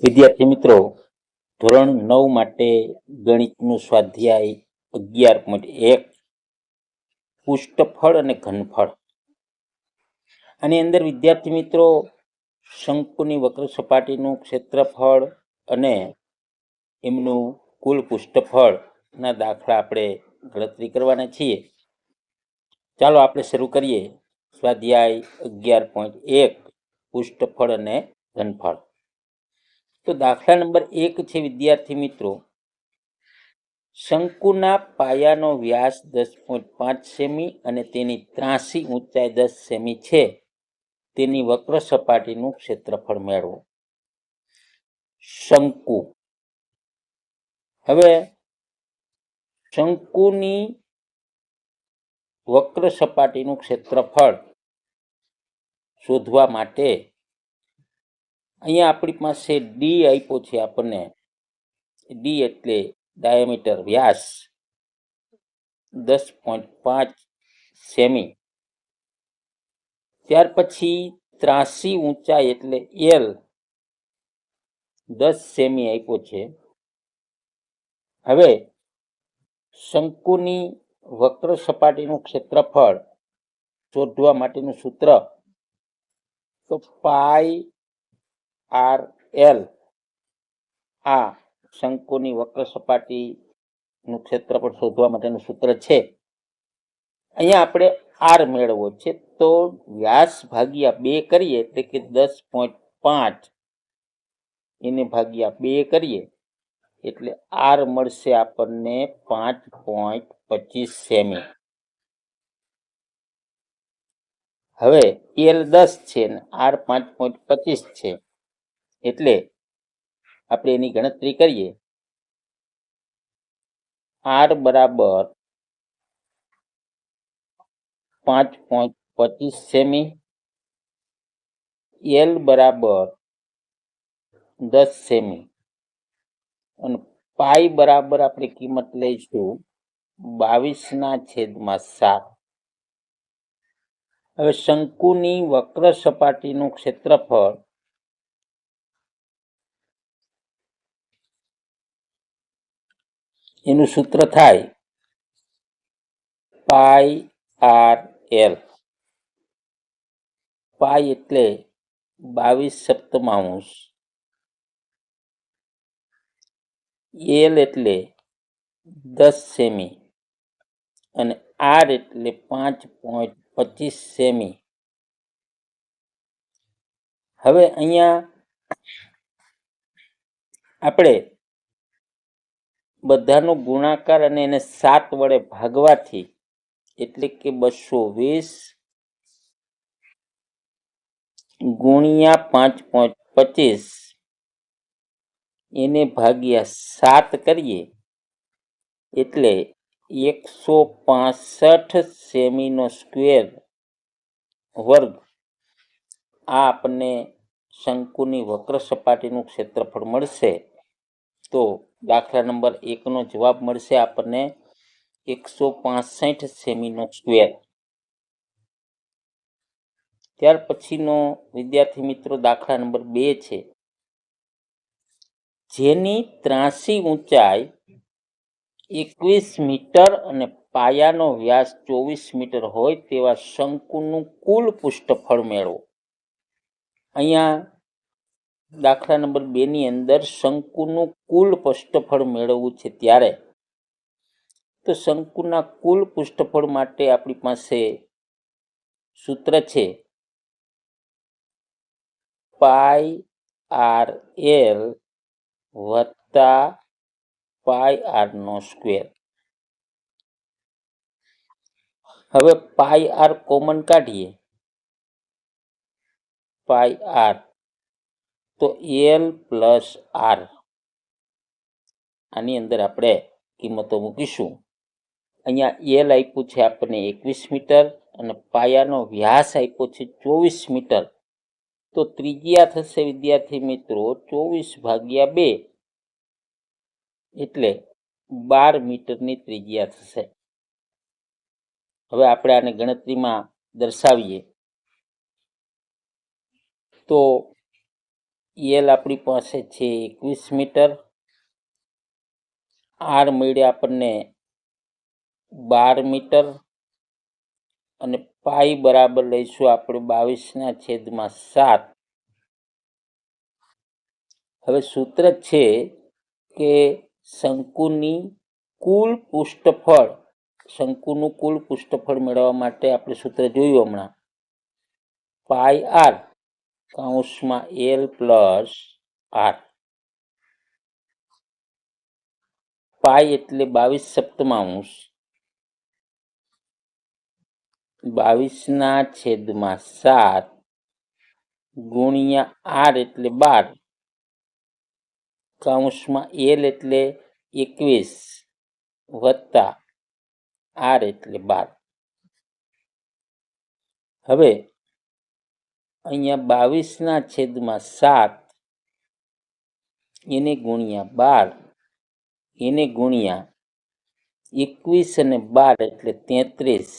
વિદ્યાર્થી મિત્રો, ધોરણ નવ માટે ગણિતનું સ્વાધ્યાય અગિયાર પોઈન્ટ એક. પુષ્ટફળ અને ઘનફળ. આની અંદર વિદ્યાર્થી મિત્રો, શંકુની વક્ર સપાટીનું ક્ષેત્રફળ અને એમનું કુલ પુષ્ટફળના દાખલા આપણે ગણતરી કરવાના છીએ. ચાલો આપણે શરૂ કરીએ. સ્વાધ્યાય અગિયાર પોઈન્ટ એક, પુષ્ટફળ અને ઘનફળ. તો દાખલા નંબર એક છે, વિદ્યાર્થી મિત્રો. શંકુના પાયાનો વ્યાસ દસ પોઈન્ટ પાંચ સેમી અને તેની ત્રાસી ઊંચાઈ દસ સેમી છે. તેની વક્ર સપાટીનું ક્ષેત્રફળ મેળવો. શંકુ. હવે, શંકુની વક્ર સપાટીનું ક્ષેત્રફળ શોધવા માટે અહીંયા આપણી પાસે ડી આપ્યો છે આપણને. ડી એટલે ડાયામીટર વ્યાસ દસ પોઈન્ટ પાંચ સેમી. ત્યાર પછી ત્રાસી ઊંચાઈ એટલે એલ દસ સેમી આપ્યો છે. હવે શંકુની વક્ર સપાટીનું ક્ષેત્રફળ શોધવા માટેનું સૂત્ર. તો પાઈ આર એલ. આ શંકુની વક્ર સપાટીનું ક્ષેત્રફળ શોધવા માટેનું સૂત્ર છે. અહીંયા આપણે આર મેળવવો છે. તો વ્યાસ ભાગ્યા બે કરીએ એટલે કે દસ પોઈન્ટ પાંચ. એને ભાગ્યા બે કરીએ એટલે આર મળશે આપણને પાંચ પોઈન્ટ પચીસ સેમી. હવે એલ દસ છે ને આર પાંચ પોઈન્ટ પચીસ છે. એટલે આપણે એની ગણતરી કરીએ. આર બરાબર પાંચ પોઈન્ટ પચીસ સેમી. એલ બરાબર દસ સેમી. અને પાઈ બરાબર આપણે કિંમત લઈશું બાવીસના છેદમાં સાત. હવે શંકુની વક્ર સપાટીનું ક્ષેત્રફળ એનું સૂત્ર થાય પાઈ આર એલ. પાઈ એટલે બાવીસ સપ્તમાંશ. એલ એટલે દસ સેમી અને આર એટલે પાંચ પોઈન્ટ પચીસ સેમી. હવે અહીંયા આપણે બધાનો ગુણાકાર અને એને સાત વડે ભાગવાથી એટલે કે બસો વીસ ગુણ્યા પાંચ પોઈન્ટ પચીસ એને ભાગ્યા સાત કરીએ એટલે એકસો પાસઠ સેમીનો સ્ક્વેર વર્ગ આ આપણને શંકુની વક્ર સપાટીનું ક્ષેત્રફળ મળશે. તો દાખલા નંબર એકનો જવાબ મળશે આપણને એકસો પાસઠ સેમીનો સ્ક્વેર. ત્યાર પછીનો વિદ્યાર્થી મિત્રો દાખલા નંબર બે છે. જેની ત્રાસી ઊંચાઈ એકવીસ મીટર અને પાયાનો વ્યાસ ચોવીસ મીટર હોય તેવા શંકુનું કુલ પુષ્ઠફળ મેળવો. અહીંયા દાખલા નંબર બે ની અંદર શંકુનું કુલ પુષ્ઠફળ મેળવવું છે ત્યારે. તો શંકુના કુલ પુષ્ઠફળ માટે આપણી પાસે સૂત્ર છે પાઈ આર એલ વત્તા પાઈ આર નો સ્ક્વેર. હવે પાઈ આર કોમન કાઢીએ. પાઈ આર તો એલ પ્લસ આર આની અંદર આપણે કિંમતો મૂકીશું. અહીંયા એલ આપ્યું છે આપણને એકવીસ મીટર અને પાયાનો વ્યાસ આપ્યો છે ચોવીસ મીટર. તો ત્રિજ્યા થશે વિદ્યાર્થી મિત્રો ચોવીસ ભાગ્યા બે. એટલે બાર મીટરની ત્રિજ્યા થશે. હવે આપણે આને ગણતરીમાં દર્શાવીએ. તો એલ આપણી પાસે છે, એકવીસ મીટર. આર મળ્યા આપણને બાર મીટર. અને પાઈ બરાબર લઈશું આપણે બાવીસના છેદમાં સાત. હવે સૂત્ર છે કે શંકુની કુલ પૃષ્ઠફળ, શંકુનું કુલ પૃષ્ઠફળ મેળવવા માટે આપણે સૂત્ર જોયું હમણાં. પાઈ આર કૌંસમાં એલ પ્લસ આર. પાઈ એટલે બાવીસ સપ્તમાંશ બાવીસના છેદમાં સાત ગુણ્યા આર એટલે બાર. કૌંસમાં એલ એટલે એકવીસ વત્તા આર એટલે બાર. હવે અહીંયા બાવીસના છેદમાં સાત, એને ગુણ્યા બાર, એને ગુણ્યા એકવીસ અને બાર એટલે તેત્રીસ.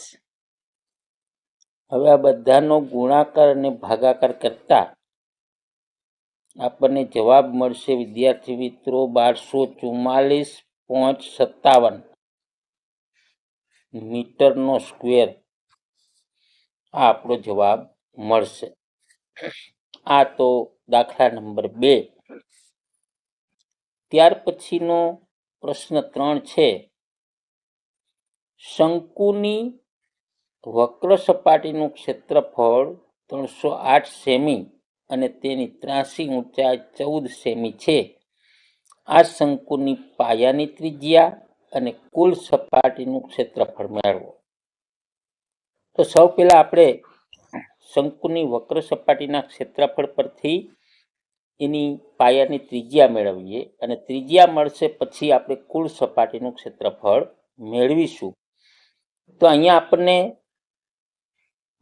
હવે આ બધાનો ગુણાકાર અને ભાગાકાર કરતા આપણને જવાબ મળશે, વિદ્યાર્થી મિત્રો, બારસો ચુમ્માલીસ પોઈન્ટ સત્તાવન મીટરનો સ્ક્વેર. આ આપણો જવાબ મળશે. આ તો દાખલા નંબર બે. ત્યાર પછીનો પ્રશ્ન ત્રણ છે. શંકુની વક્ર સપાટીનું ક્ષેત્રફળ ત્રણસો આઠ સેમી અને તેની ત્રાસી ઊંચાઈ ચૌદ સેમી છે. આ શંકુની પાયાની ત્રિજ્યા અને કુલ સપાટીનું ક્ષેત્રફળ મેળવો. તો સૌ પહેલાં આપણે શંકુની વક્ર સપાટીના ક્ષેત્રફળ પરથી એની પાયાની ત્રિજ્યા મેળવીએ અને ત્રિજ્યા મળશે પછી આપણે કુલ સપાટીનું ક્ષેત્રફળ મેળવીશું. તો અહીંયા આપણને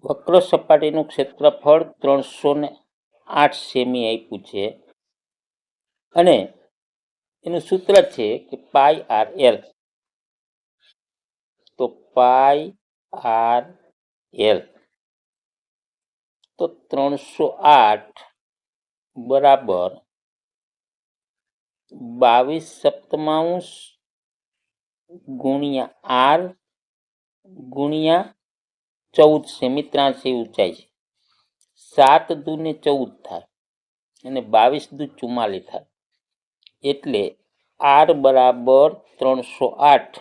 વક્ર સપાટીનું ક્ષેત્રફળ ત્રણસો ને આઠ સેમી આપ્યું છે. અને એનું સૂત્ર છે કે પાઈ આર એલ. તો પાઈ આર એલ. તો ત્રણસો આઠ બરાબર બાવીસ સપ્તમાંશ ગુણ્યા આર ગુણ્યા ચૌદ સેમી ત્રાસી ઊંચાઈ છે. સાત દૂને ચૌદ થાય અને બાવીસ દુ ચુમ્માલીસ થાય. એટલે આર બરાબર ત્રણસો આઠ.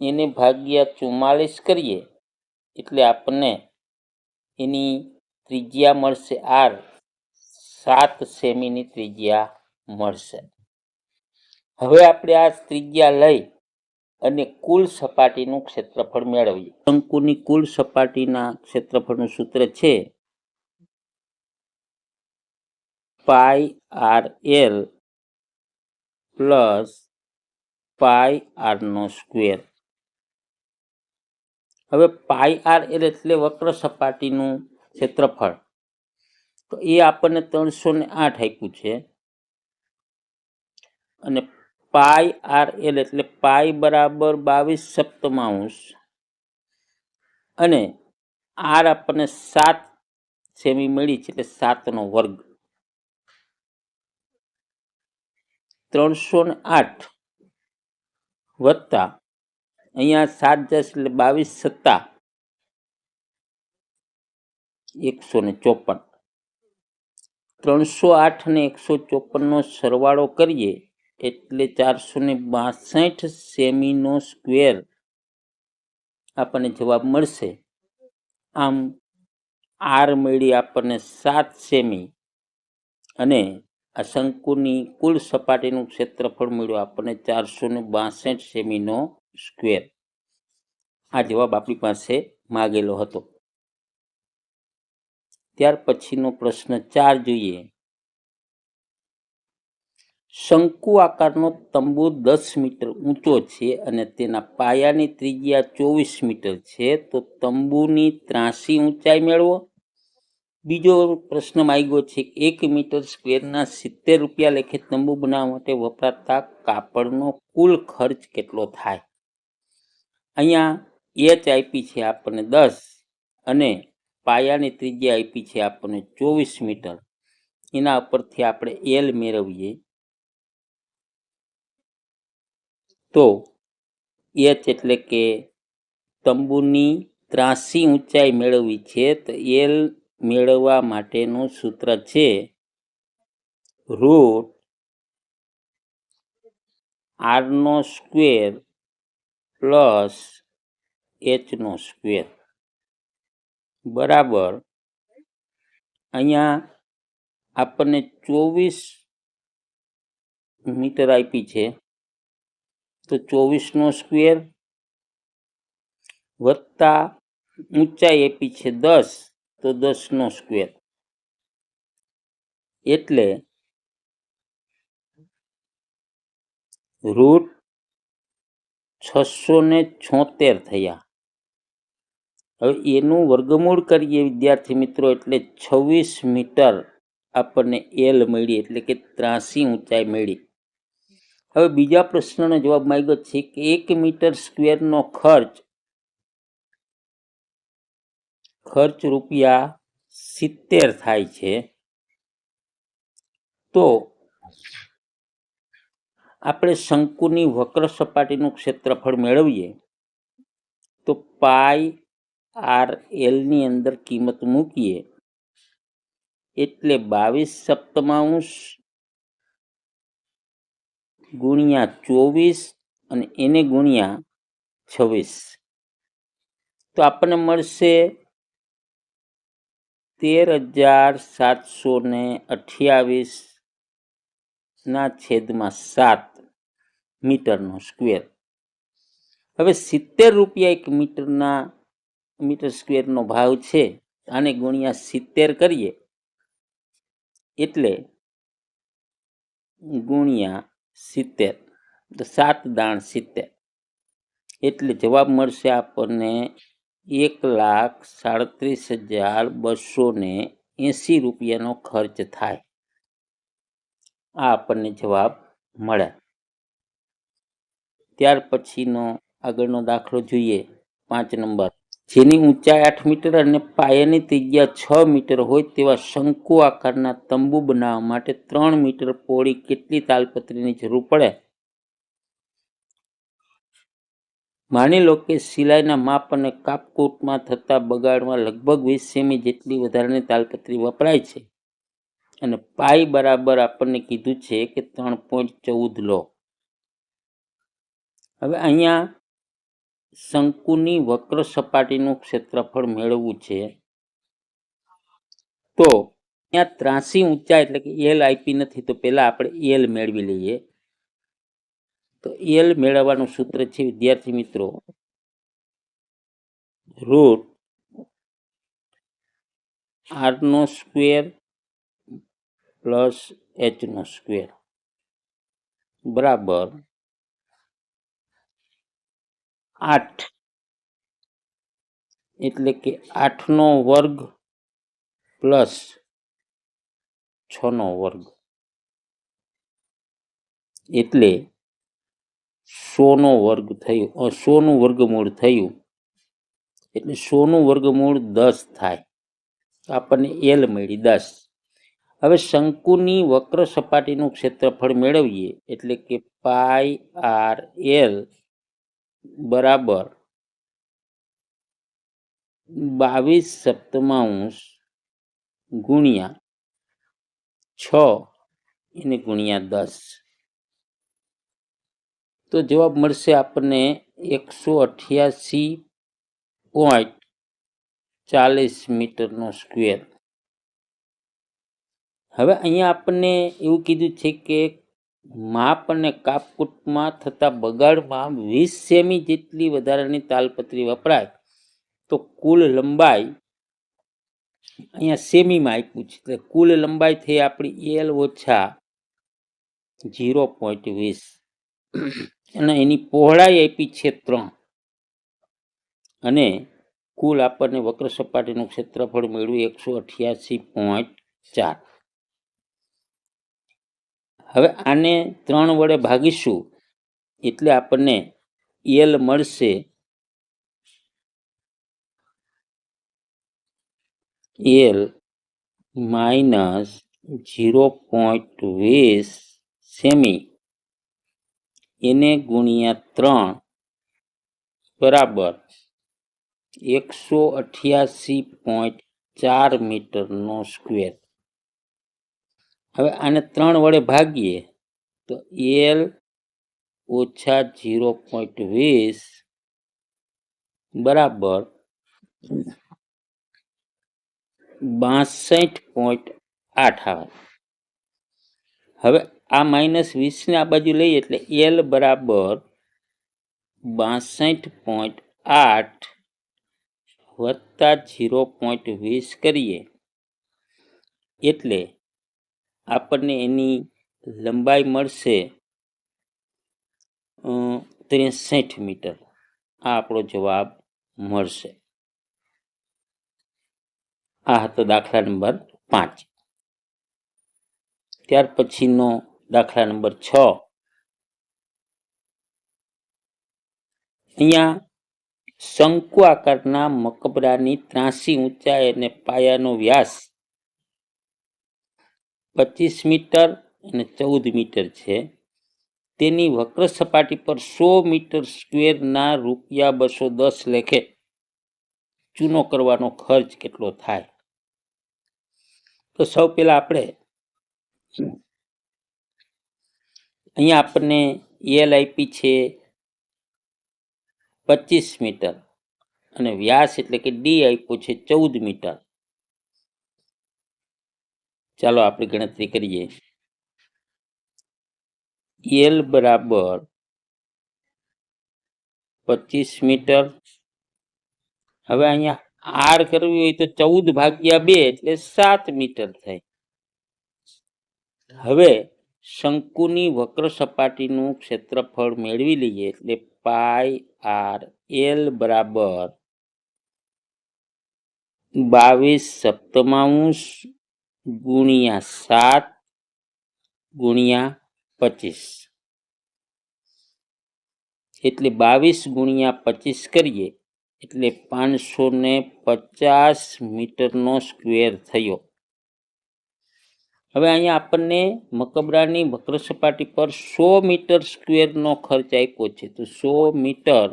એને ભાગ્યા ચુમ્માલીસ કરીએ એટલે આપણને એની ત્રિજ્યા મળશે આર. સાત સેમીની ત્રિજ્યા મળશે. હવે આપણે આ ત્રિજ્યા લઈ અને કુલ સપાટીનું ક્ષેત્રફળ મેળવીએ. શંકુની કુલ સપાટીના ક્ષેત્રફળનું સૂત્ર છે pi R L plus pi આરનો square. હવે પાઈ આર એટલે વક્ર સપાટીનું ક્ષેત્રફળ. તો એ આપણને ત્રણસો ને આઠ આપ્યું છે. અને પાઈ આર એલ એટલે પાઈ બરાબર બાવીસ સપ્તમાંશ. અને આર આપણને સાત સેમી મળી છે એટલે સાતનો વર્ગ. ત્રણસો ને આઠ વત્તા અહીંયા સાત દસ એટલે બાવીસ સત્તા. એકસો ને ચોપન. ત્રણસો આઠ અને એકસો ચોપનનો સરવાળો કરીએ એટલે ચારસો ને બાસઠ સેમીનો સ્ક્વેર આપણને જવાબ મળશે. આમ આર મળી આપણને સાત સેમી અને આ શંકુની કુલ સપાટીનું ક્ષેત્રફળ મળ્યું આપણને ચારસો ને બાસઠ સેમીનો સ્ક્વેર આ જવાબ આપણી પાસે માગેલો હતો. ત્યાર પછીનો પ્રશ્ન ચાર જોઈએ. શંકુ આકારનો તંબુ દસ મીટર ઊંચો છે અને તેના પાયાની ત્રિજ્યા ચોવીસ મીટર છે, તો તંબુની ત્રાસી ઊંચાઈ મેળવો. બીજો પ્રશ્ન માંગ્યો છે, એક મીટર સ્ક્વેરના સિત્તેર રૂપિયા લેખે તંબુ બનાવવા માટે વપરાતા કાપડનો કુલ ખર્ચ કેટલો થાય? અહીંયા એચ આપી છે આપણને દસ અને પાયાની ત્રિજ્યા આપી છે આપણને ચોવીસ મીટર. એના ઉપરથી આપણે એલ મેળવીએ. તો એચ એટલે કે તંબુની ત્રાસી ઊંચાઈ મેળવવી છે તો એલ મેળવવા માટેનું સૂત્ર છે રૂટ આરનો સ્ક્વેર પ્લસ એચનો સ્ક્વેર. બરાબર. અહીંયા આપણને ચોવીસ મીટર આપી છે. તો ચોવીસનો સ્ક્વેર વત્તા ઊંચાઈ આપી છે દસ, તો દસનો સ્ક્વેર. એટલે રૂટ છસો ને છોતેર થયા. હવે એનું વર્ગમૂળ કરીએ વિદ્યાર્થી મિત્રો, એટલે છવ્વીસ મીટર આપણને એલ મળી, એટલે કે ત્રાસી ઊંચાઈ મળી. હવે બીજા પ્રશ્નનો જવાબ માંગ્યો છે કે એક મીટર સ્ક્વેરનો ખર્ચ ખર્ચ રૂપિયા સિત્તેર થાય છે, તો આપણે શંકુની વક્ર સપાટીનું ક્ષેત્રફળ મેળવીએ, તો પાઈ આર એલની અંદર કિંમત મૂકીએ, એટલે બાવીસ સપ્તમાંશ ગુણ્યા ચોવીસ અને એને ગુણ્યા છવ્વીસ. તો આપણને મળશે તેર હજાર સાતસો ને અઠ્યાવીસ ના છેદમાં સાત મીટરનો સ્ક્વેર હવે સિત્તેર રૂપિયા એક મીટરના, મીટર સ્ક્વેરનો ભાવ છે, આને ગુણ્યા સિત્તેર કરીએ, એટલે ગુણ્યા સિત્તેર. સાત દાણ સિત્તેર. એટલે જવાબ મળશે આપણને એક લાખ સાડત્રીસ હજાર બસો ને એંસી રૂપિયાનો ખર્ચ થાય. આ આપણને જવાબ મળે. ત્યાર પછીનો આગળનો દાખલો જોઈએ. પાંચ નંબર. જેની ઊંચાઈ આઠ મીટર અને પાયાની ત્રિજ્યા છ મીટર હોય તેવા શંકુ આકારના તંબુ બનાવવા માટે ત્રણ મીટર પોળી કેટલી તાલપત્રીની જરૂર પડે? માની લો કે સિલાઈના માપ અને કાપકૂટમાં થતા બગાડમાં લગભગ વીસ સેમી જેટલી વધારાની તાલપત્રી વપરાય છે. અને પાઈ બરાબર આપણને કીધું છે કે ત્રણ પોઈન્ટ ચૌદ લો. હવે અહીંયા શંકુની વક્ર સપાટીનું ક્ષેત્રફળ મેળવવું છે. તો ત્યાં ત્રાસી ઊંચાઈ એટલે કે એલ આપી નથી, તો પહેલાં આપણે એલ મેળવી લઈએ. તો એલ મેળવવાનું સૂત્ર છે, વિદ્યાર્થી મિત્રો. રૂટ આરનો સ્ક્વેર પ્લસ એચનો સ્ક્વેર. બરાબર. આઠ. એટલે કે આઠનો વર્ગ પ્લસ છનો વર્ગ. એટલે સોનો વર્ગ થયું સોનું વર્ગમૂળ થયું. એટલે સોનું વર્ગમૂળ દસ થાય. આપણને એલ મળી દસ. હવે શંકુની વક્ર સપાટીનું ક્ષેત્રફળ મેળવીએ, એટલે કે પાઈ આર એલ બરાબર બાવીસ સપ્તમાંશ ગુણ્યા છ એને ગુણ્યા દસ. તો જવાબ મળશે આપણને એકસો અઠ્યાસી પોઈન્ટ ચાલીસ મીટરનો સ્ક્વેર. હવે અહીંયા આપણને એવું કીધું છે કે માપ અને કાપકૂટમાં થતા બગાડમાં વીસ સેમી જેટલી વધારાની તાલપત્રી વપરાય. તો કુલ લંબાઈ અહીંયા સેમીમાં આપ્યું છે. એટલે કુલ લંબાઈ થઈ આપણી એલ ઓછા ઝીરો પોઈન્ટ વીસ. અને એની પહોળાઈ આપી છે ત્રણ. અને કુલ આપણને વક્ર સપાટીનું ક્ષેત્રફળ મેળવ્યું એકસો અઠ્યાસી પોઈન્ટ ચાર. હવે આને ત્રણ વડે ભાગીશું. એટલે આપણને એલ મળશે. એલ માઇનસ જીરો પોઈન્ટ વીસ સેમી. એને ગુણ્યા ત્રણ. બરાબર. એકસો અઠ્યાસી પોઈન્ટ ચાર મીટરનો સ્ક્વેર. હવે આને ત્રણ વડે ભાગીએ, તો એલ ઓછા ઝીરો પોઈન્ટ વીસ બરાબર બાસઠ પોઈન્ટ આઠ આવે. હવે આ માઇનસ વીસને આ બાજુ લઈએ એટલે એલ બરાબર બાસઠ પોઈન્ટ આઠ વત્તા જીરો પોઈન્ટ વીસ કરીએ. એટલે આપણને એની લંબાઈ મળશે ત્રેસઠ મીટર. આ આપણો જવાબ મળશે. આ હતો દાખલા નંબર પાંચ. ત્યાર પછીનો દાખલા નંબર છ. અહીંયા શંકુ આકારના મકબરાની ત્રાસી ઊંચાઈ અને પાયાનો વ્યાસ પચીસ મીટર અને ચૌદ મીટર છે. તેની વક્ર સપાટી પર સો મીટર સ્ક્વેરના રૂપિયા બસો દસ લેખે ચૂનો કરવાનો ખર્ચ કેટલો થાય? તો સૌ પહેલાં આપણે અહીંયા આપણને એલ આપી છે પચીસ મીટર અને વ્યાસ એટલે કે ડી આપ્યો છે ચૌદ મીટર. ચાલો આપણે ગણતરી કરીએ. એલ બરાબર પચીસ મીટર. હવે અહીંયા આર કરવી હોય તો ચૌદ ભાગ્યા બે એટલે સાત મીટર થાય. હવે શંકુની વક્ર સપાટીનું ક્ષેત્રફળ મેળવી લઈએ એટલે પાય આર એલ બરાબર બાવીસ સપ્તમાંશ ગુણ્યા સાત ગુણ્યા પચીસ. એટલે બાવીસ ગુણ્યા પચીસ કરીએ, એટલે પાંચસો ને પચાસ મીટરનો સ્ક્વેર થયો. હવે અહીંયા આપણને મકબરાની વક્ર સપાટી પર સો મીટર સ્ક્વેરનો ખર્ચ આપ્યો છે. તો સો મીટર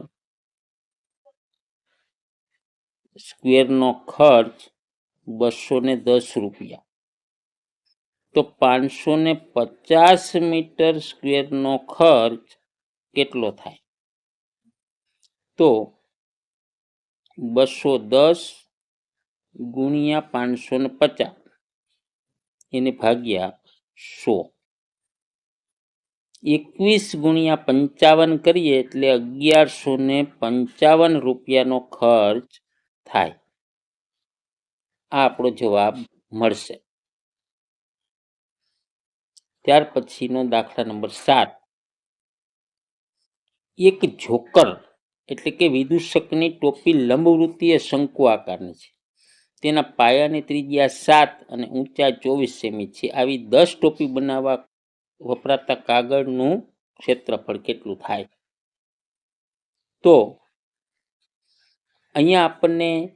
સ્ક્વેરનો ખર્ચ બસો ને દસ રૂપિયા. તો પાંચસો ને પચાસ મીટર સ્ક્વેરનો ખર્ચ કેટલો થાય? તો બસો દસ ગુણ્યા પાંચસો ને પચાસ એને ભાગ્યા સો. એકવીસ ગુણ્યા પંચાવન કરીએ એટલે અગિયારસો ને પંચાવન રૂપિયાનો ખર્ચ થાય. આ આપણો જવાબ મળશે. ત્યાર પછીનો દાખલા નંબર સાત. એક જોકર, એટલે કે વિદૂષકની ટોપી લંબવૃત્તીય શંકુ આકારની છે. તેના પાયાની ત્રિજ્યા સાત અને ઊંચા ચોવીસ સેમી છે. આવી દસ ટોપી બનાવવા વપરાતા કાગળનું ક્ષેત્રફળ કેટલું થાય? તો, અહીંયા આપણને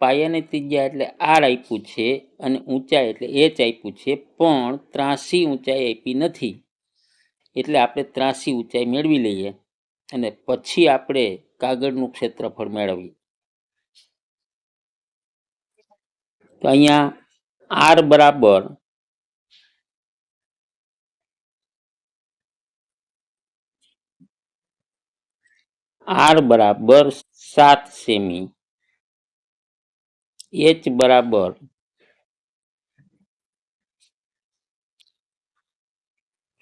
પાયાની ત્રિજ્યા એટલે આર આપ્યું છે અને ઊંચાઈ એટલે એચ આપ્યું છે, પણ ત્રાસી ઊંચાઈ આપી નથી. એટલે આપણે ત્રાસી ઊંચાઈ મેળવી લઈએ અને પછી આપણે કાગળનું ક્ષેત્રફળ મેળવીએ. તો અહીંયા આર બરાબર આર બરાબર સાત સેમી. એચ બરાબર.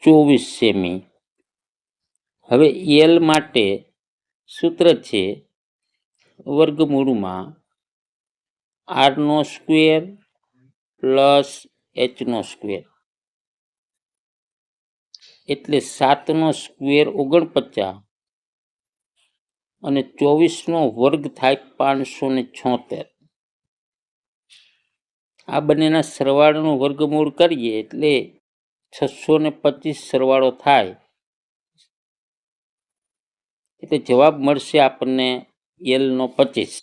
ચોવીસ સેમી. હવે એલ માટે સૂત્ર છે વર્ગમૂળમાં આરનો સ્ક્વેર પ્લસ એચનો સ્ક્વેર. એટલે સાતનો સ્ક્વેર ઓગણપચાસ અને ચોવીસનો વર્ગ થાય પાંચસો ને છોતેર. આ બંનેના સરવાળાનું વર્ગમૂળ કરીએ એટલે છસો ને પચીસ સરવાળો થાય. એટલે જવાબ મળશે આપણને એલનો પચીસ.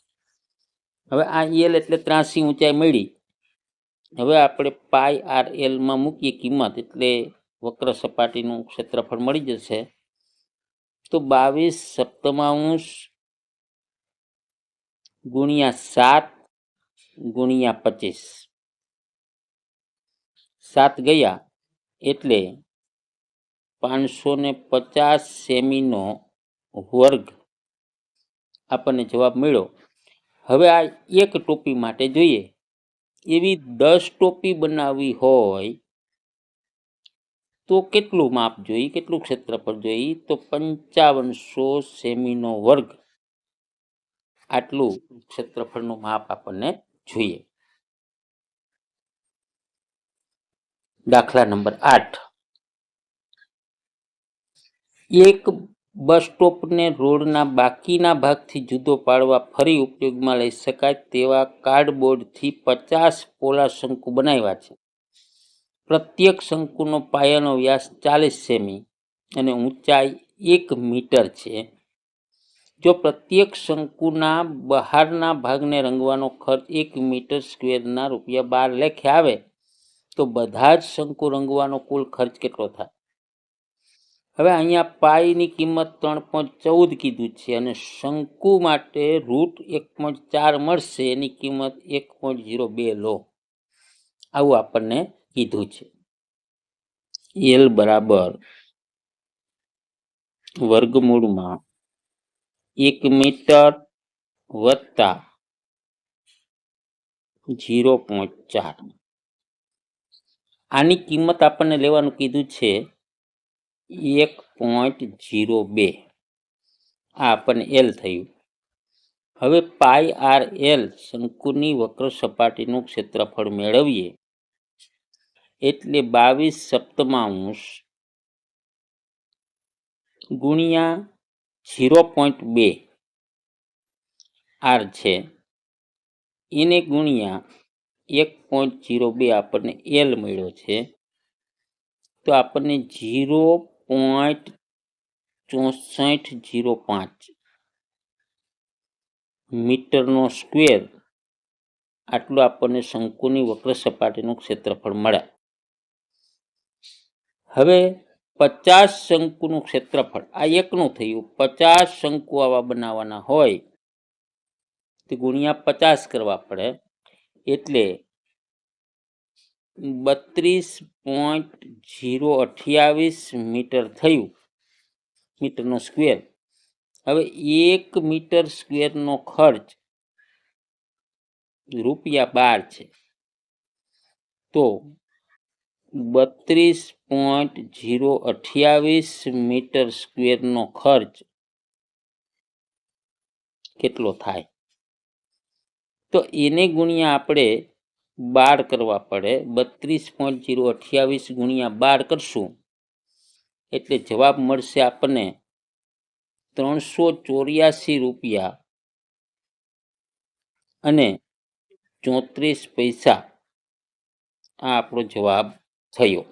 હવે આ એલ એટલે ત્રાસી ઊંચાઈ મળી. હવે આપણે પાઈ આર એલમાં મૂકીએ કિંમત એટલે વક્ર સપાટીનું ક્ષેત્રફળ મળી જશે. તો બાવીસ સપ્તમાંશ ગુણ્યા સાત ગુણ્યા પચીસ. સાત ગયા એટલે પાંચસો ને પચાસ સેમીનો વર્ગ આપણને જવાબ મળ્યો. હવે આ એક ટોપી માટે જોઈએ. એવી દસ ટોપી બનાવવી હોય તો કેટલું માપ જોઈએ? કેટલું ક્ષેત્રફળ જોઈએ? તો પંચાવનસો સેમીનો વર્ગ. આટલું ક્ષેત્રફળનું માપ આપણને જોઈએ. દાખલા નંબર આઠ. એક બસ સ્ટોપને રોડના બાકીના ભાગથી જુદો પાડવા ફરી ઉપયોગમાં લઈ શકાય તેવા કાર્ડબોર્ડથી પચાસ પોલા શંકુ બનાવ્યા છે. પ્રત્યેક શંકુનો પાયાનો વ્યાસ ચાલીસ સેમી અને ઊંચાઈ એક મીટર છે. જો પ્રત્યેક શંકુના બહારના ભાગને રંગવાનો ખર્ચ એક મીટર સ્ક્વેરના રૂપિયા બાર લેખે આવે તો બધા જ શંકુ રંગવાનો કુલ ખર્ચ કેટલો થાય? હવે અહીંયા પાઈની કિંમત ત્રણ પોઈન્ટ ચૌદ કીધું છે અને શંકુ માટે રૂટ એક પોઈન્ટ ચાર મળશે, એની કિંમત એક પોઈન્ટ ઝીરો બે લો. આવું આપણને કીધું છે. એલ બરાબર વર્ગમૂળમાં એક મીટર વત્તા ઝીરો પોઈન્ટ ચાર. આની કિંમત આપણને લેવાનું કીધું છે એક પોઈન્ટ ઝીરો બે. આ આપણને એલ થયું. હવે પાઈ આર એલ શંકુની વક્ર સપાટીનું ક્ષેત્રફળ મેળવીએ. એટલે બાવીસ સપ્તમાંશ ગુણ્યા ઝીરો પોઈન્ટ બે આર છે. એને ગુણ્યા એક પોઈન્ટ ઝીરો બે આપણને એલ મળ્યો છે. તો આપણને ઝીરો પોઈન્ટ ચોસઠ ઝીરો પાંચ મીટરનો સ્ક્વેર આટલું આપણને શંકુની વક્ર સપાટીનું ક્ષેત્રફળ મળે. હવે પચાસ શંકુનું ક્ષેત્રફળ, આ એકનું થયું. પચાસ શંકુ આવા બનાવવાના હોય તો ગુણ્યા પચાસ કરવા પડે. એટલે બત્રીસ પોઈન્ટ ઝીરો અઠ્યાવીસ મીટર થયું, મીટરનો સ્ક્વેર. હવે એક મીટર સ્ક્વેરનો ખર્ચ રૂપિયા બાર છે. તો બત્રીસ પોઈન્ટ ઝીરો અઠ્યાવીસ મીટર સ્ક્વેરનો ખર્ચ કેટલો થાય? તો એને ગુણ્યા આપણે બાર કરવા પડે. બત્રીસ પોઈન્ટ જીરો અઠ્યાવીસ ગુણ્યા બાર કરશું. એટલે જવાબ મળશે આપણને ત્રણસો ચોર્યાસી રૂપિયા અને ચોત્રીસ પૈસા. આ આપણો જવાબ થયો.